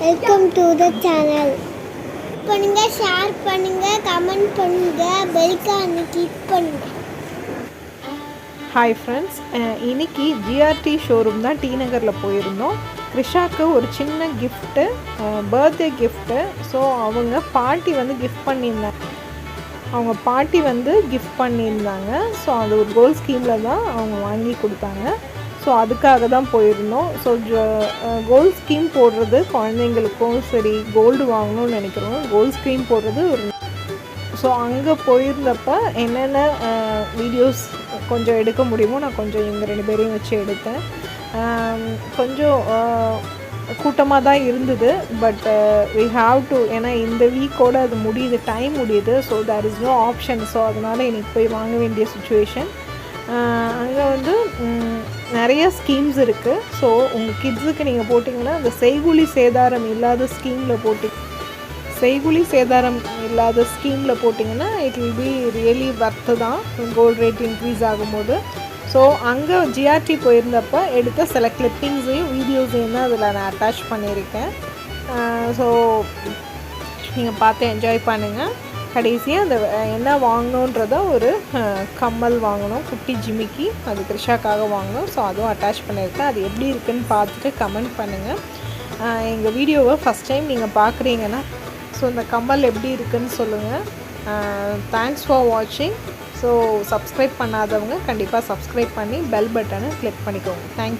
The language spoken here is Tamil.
டு த சேனல் பண்ணுங்க ஷேர் பண்ணுங்க கமெண்ட் பண்ணுங்க பெல்கான கிளிக் பண்ணுங்க. ஹாய் ஃப்ரெண்ட்ஸ் இன்னைக்கு ஜிஆர்டி ஷோரூம் தான் டி நகரில் போயிருந்தோம். க்ரிஷாக்கு ஒரு சின்ன கிஃப்ட்டு பர்த்டே கிஃப்ட்டு ஸோ அவங்க பாட்டி வந்து கிஃப்ட் பண்ணியிருந்தாங்க. அவங்க பாட்டி வந்து கிஃப்ட் பண்ணியிருந்தாங்க. ஸோ அது ஒரு கோல் ஸ்கீமில் தான் அவங்க வாங்கி கொடுத்தாங்க. ஸோ அதுக்காக தான் போயிருந்தோம் ஸோ கோல்ட் ஸ்கீம் போடுறது குழந்தைங்களுக்கும் சரி கோல்டு வாங்கணும்னு நினைக்கிறோம். கோல்ட் ஸ்கீம் போடுறது ஒரு ஸோ அங்கே போயிருந்தப்ப என்னென்ன வீடியோஸ் கொஞ்சம் எடுக்க முடியுமோ நான் கொஞ்சம் இவங்க ரெண்டு பேரையும் வச்சு எடுத்தேன். கொஞ்சம் கூட்டமாக தான் இருந்தது. பட் வி ஹாவ் டு ஏன்னா இந்த வீக்கோட அது முடியுது டைம் முடியுது. So there is no option so அதனால் எனக்கு போய் வாங்க வேண்டிய சுச்சுவேஷன் அங்கே வந்து நிறைய ஸ்கீம்ஸ் இருக்குது ஸோ உங்கள் கிட்ஸுக்கு நீங்கள் போட்டிங்கன்னா அந்த செய்குழி சேதாரம் இல்லாத ஸ்கீமில் போட்டி செய்குலி சேதாரம் இல்லாத ஸ்கீமில் போட்டிங்கன்னா it will be really worth தான் கோல்டு ரேட் இன்க்ரீஸ் ஆகும்போது. ஸோ அங்கே ஜிஆர்டி போயிருந்தப்போ எடுத்த சில கிளிப்பிங்ஸையும் வீடியோஸையும் தான் அதில் நான் அட்டாச் பண்ணியிருக்கேன். ஸோ நீங்கள் பார்த்து என்ஜாய் பண்ணுங்கள் கடைசியாக அந்த என்ன வாங்கணுன்றத ஒரு கம்மல் வாங்கணும். குட்டி ஜிமிக்கி. அது த்ரிஷாக்காக வாங்கணும். ஸோ அதுவும் அட்டாச் பண்ணியிருக்கேன். அது எப்படி இருக்குன்னு பார்த்துட்டு கமெண்ட் பண்ணுங்கள் எங்கள் வீடியோவை ஃபஸ்ட் டைம் நீங்கள் பார்க்குறீங்கன்னா ஸோ இந்த கம்மல் எப்படி இருக்குன்னு சொல்லுங்கள் தேங்க்ஸ் ஃபார் வாட்சிங் ஸோ சப்ஸ்கிரைப் பண்ணாதவங்க கண்டிப்பாக சப்ஸ்கிரைப் பண்ணி பெல் பட்டனை கிளிக் பண்ணிக்கோங்க. தேங்க்யூ